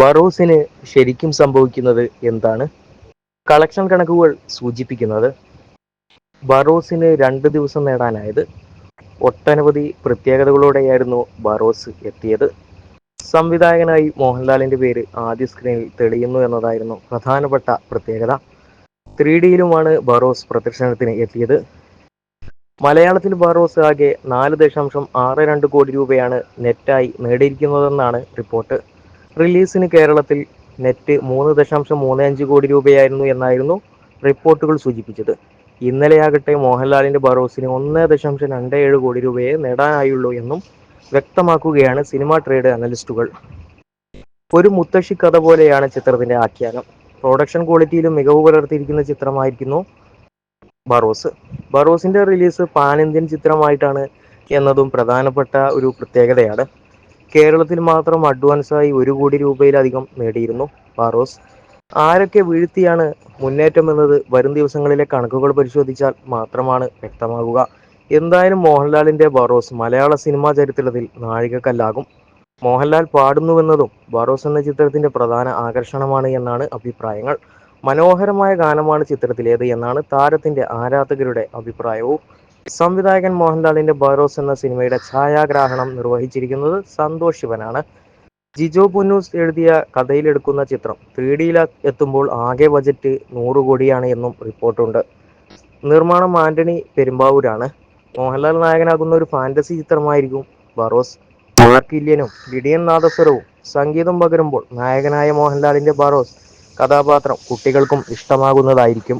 ബറോസിന് ശരിക്കും സംഭവിക്കുന്നത് എന്താണ്? കളക്ഷൻ കണക്കുകൾ സൂചിപ്പിക്കുന്നത് ബറോസിന് രണ്ട് ദിവസം നേടാനായത് ഒട്ടനവധി പ്രത്യേകതകളോടെയായിരുന്നു ബറോസ് എത്തിയത്. സംവിധായകനായി മോഹൻലാലിന്റെ പേര് ആദ്യ സ്ക്രീനിൽ തെളിയുന്നു എന്നതായിരുന്നു പ്രധാനപ്പെട്ട പ്രത്യേകത. ത്രീ ഡിയിലുമാണ് ബറോസ് പ്രദർശനത്തിന് എത്തിയത്. മലയാളത്തിൽ ബറോസ് ആകെ നാല് ദശാംശം ആറ് രണ്ട് കോടി രൂപയാണ് നെറ്റായി നേടിയിരിക്കുന്നതെന്നാണ് റിപ്പോർട്ട്. റിലീസിന് കേരളത്തിൽ നെറ്റ് മൂന്ന് ദശാംശം മൂന്ന് അഞ്ച് കോടി രൂപയായിരുന്നു എന്നായിരുന്നു റിപ്പോർട്ടുകൾ സൂചിപ്പിച്ചത്. ഇന്നലെയാകട്ടെ മോഹൻലാലിന്റെ ബറോസിന് ഒന്ന് ദശാംശം രണ്ട് ഏഴ് കോടി രൂപയെ നേടാനായുള്ളൂ എന്നും വ്യക്തമാക്കുകയാണ് സിനിമാ ട്രേഡ് അനലിസ്റ്റുകൾ. ഒരു മുത്തശ്ശി കഥ പോലെയാണ് ചിത്രത്തിന്റെ ആഖ്യാനം. പ്രൊഡക്ഷൻ ക്വാളിറ്റിയിലും മികവ് പുലർത്തിയിരിക്കുന്ന ചിത്രമായിരിക്കുന്നു ബറോസ് ബറോസിന്റെ റിലീസ് പാൻ ഇന്ത്യൻ ചിത്രമായിട്ടാണ് എന്നതും പ്രധാനപ്പെട്ട ഒരു പ്രത്യേകതയാണ്. കേരളത്തിൽ മാത്രം അഡ്വാൻസായി ഒരു കോടി രൂപയിലധികം നേടിയിരുന്നു ബാറോസ്. ആരൊക്കെ വീഴ്ത്തിയാണ് മുന്നേറ്റം എന്നത് വരും ദിവസങ്ങളിലെ കണക്കുകൾ പരിശോധിച്ചാൽ മാത്രമാണ് വ്യക്തമാകുക. എന്തായാലും മോഹൻലാലിന്റെ ബറോസ് മലയാള സിനിമാ ചരിത്രത്തിൽ നാഴികക്കല്ലാകും. മോഹൻലാൽ പാടുന്നുവെന്നതും ബറോസ് എന്ന ചിത്രത്തിന്റെ പ്രധാന ആകർഷണമാണ് എന്നാണ് അഭിപ്രായങ്ങൾ. മനോഹരമായ ഗാനമാണ് ചിത്രത്തിലേത് എന്നാണ് താരത്തിന്റെ ആരാധകരുടെ അഭിപ്രായവും. സംവിധായകൻ മോഹൻലാലിന്റെ ബൈറോസ് എന്ന സിനിമയുടെ ഛായാഗ്രാഹണം നിർവഹിച്ചിരിക്കുന്നത് സന്തോഷ് ശിവനാണ്. ജിജോ പുന്നൂസ് എഴുതിയ കഥയിലെടുക്കുന്ന ചിത്രം ത്രീ ഡിയിൽ എത്തുമ്പോൾ ആകെ ബജറ്റ് നൂറ് കോടിയാണ് എന്നും റിപ്പോർട്ടുണ്ട്. നിർമ്മാണം ആന്റണി പെരുമ്പാവൂരാണ്. മോഹൻലാൽ നായകനാകുന്ന ഒരു ഫാന്റസി ചിത്രമായിരിക്കും ബറോസ് മാർക്കില്യനും ഗിഡിയൻ നാദസ്വരവും സംഗീതം പകരുമ്പോൾ നായകനായ മോഹൻലാലിന്റെ ബറോസ് കഥാപാത്രം കുട്ടികൾക്കും ഇഷ്ടമാകുന്നതായിരിക്കും.